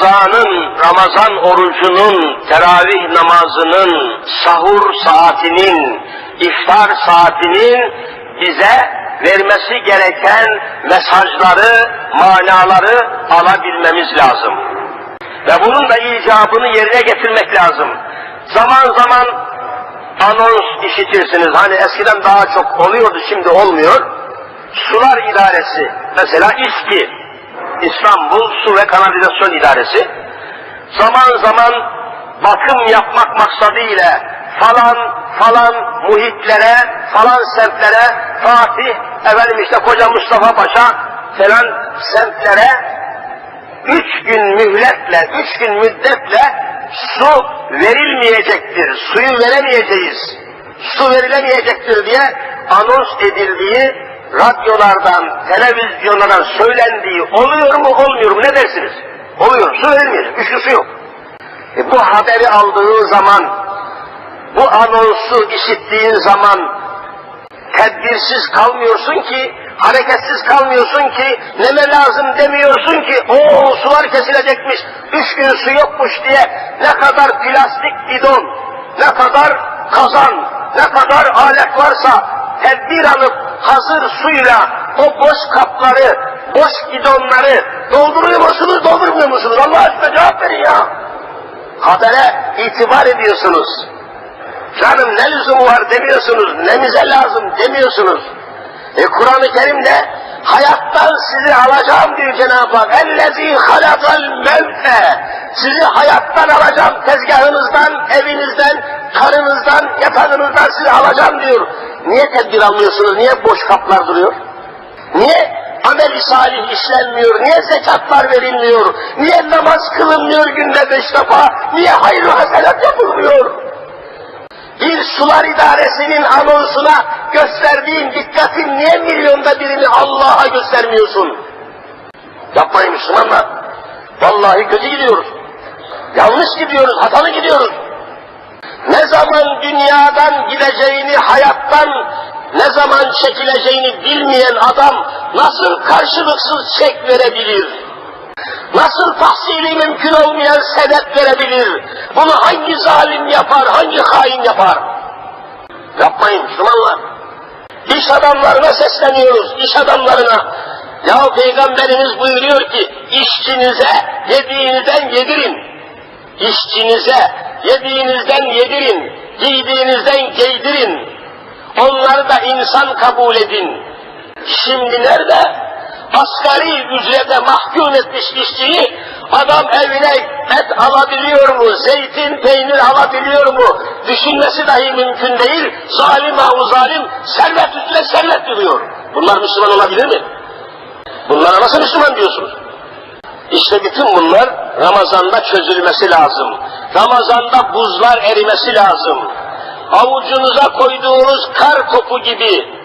Ramazan'ın, Ramazan orucunun, teravih namazının, sahur saatinin, iftar saatinin bize vermesi gereken mesajları, manaları alabilmemiz lazım. Ve bunun da icabını yerine getirmek lazım. Zaman zaman anons işitirsiniz. Hani eskiden daha çok oluyordu, şimdi olmuyor. Sular İdaresi, mesela İSKİ, İstanbul Su ve Kanalizasyon İdaresi, zaman zaman bakım yapmak maksadıyla falan falan muhitlere, falan semtlere, Fatih, efendim işte Koca Mustafa Paşa falan semtlere üç gün mühletle, üç gün müddetle su verilmeyecektir, suyu veremeyeceğiz, su verilemeyecektir diye anons edildiği, radyolardan, televizyonlardan söylendiği oluyor mu olmuyor mu ne dersiniz? Oluyor, su verilmeyecek, üçlü su yok. E bu haberi aldığı zaman, bu anonsu işittiğin zaman tedbirsiz kalmıyorsun ki, hareketsiz kalmıyorsun ki, neme lazım demiyorsun ki, o sular kesilecekmiş, üç gün su yokmuş diye ne kadar plastik bidon, ne kadar kazan, ne kadar alet varsa hazır suyla o boş kapları, boş bidonları dolduruyor musunuz, doldurmuyor musunuz? Allah aşkına cevap verin ya. Habere itibar ediyorsunuz. Canım ne lüzumu var demiyorsunuz, nemize lazım demiyorsunuz. E Kur'an-ı Kerim'de hayattan sizi alacağım diyor Cenab-ı Hak. Ellezî halakal mevte. Sizi hayattan alacağım, tezgahınızdan, evinizden, karınızdan, yatağınızdan sizi alacağım diyor. Niye tedbir almıyorsunuz, niye boş kaplar duruyor? Niye amel-i salih işlenmiyor, niye zekatlar verilmiyor, niye namaz kılınmıyor günde beş defa, niye hayır hasenat yapılmıyor? bir sular idaresinin anonsuna gösterdiğin dikkatin niye milyonda birini Allah'a göstermiyorsun? Yapmayın Müslümanlar. Vallahi kötü gidiyoruz. Yanlış gidiyoruz, hatalı gidiyoruz. Ne zaman dünyadan gideceğini, hayattan ne zaman çekileceğini bilmeyen adam nasıl karşılıksız çek verebilir? Nasıl tahsili mümkün olmayan sebep verebilir? Bunu hangi zalim yapar, hangi hain yapar? Yapmayın Müslümanlar. İş adamlarına sesleniyoruz, iş adamlarına. Ya Peygamberimiz buyuruyor ki, işçinize yediğinizden yedirin. İşçinize yediğinizden yedirin, giydiğinizden giydirin. Onları da insan kabul edin. Şimdi nerede? asgari ücrete mahkum etmiş işçiyi adam evine et alabiliyor mu, zeytin, peynir alabiliyor mu düşünmesi dahi mümkün değil. Zalim ha zalim servet üstüne servet diyor. Bunlar Müslüman olabilir mi? Bunlara nasıl Müslüman diyorsunuz? İşte bütün bunlar Ramazan'da çözülmesi lazım. Ramazan'da buzlar erimesi lazım. Avucunuza koyduğunuz kar topu gibi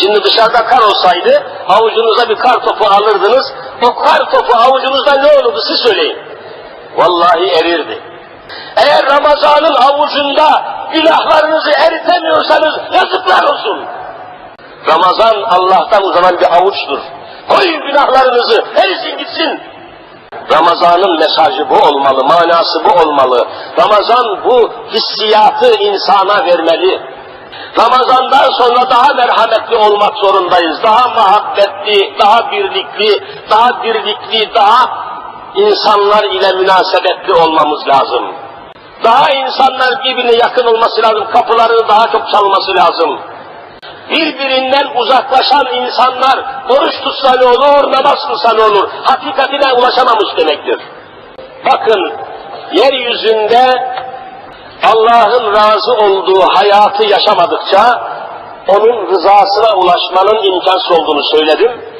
Şimdi dışarıda kar olsaydı avucunuza bir kar topu alırdınız. O kar topu avucunuzda ne olurdu siz söyleyin. Vallahi erirdi. Eğer Ramazan'ın avucunda günahlarınızı eritemiyorsanız yazıklar olsun. Ramazan Allah'tan uzanan bir avuçtur. Koyun günahlarınızı, erisin gitsin. Ramazan'ın mesajı bu olmalı, manası bu olmalı. Ramazan bu hissiyatı insana vermeli. Ramazandan sonra daha merhametli olmak zorundayız. Daha muhabbetli, daha birlikli, daha birlikli, daha insanlar ile münasebetli olmamız lazım. Daha insanlar birbirine yakın olması lazım, kapılarını daha çok çalması lazım. Birbirinden uzaklaşan insanlar oruç tutsa ne olur, namaz kılsa olur, hakikatine ulaşamamış demektir. Bakın, yeryüzünde Allah'ın razı olduğu hayatı yaşamadıkça onun rızasına ulaşmanın imkansız olduğunu söyledim.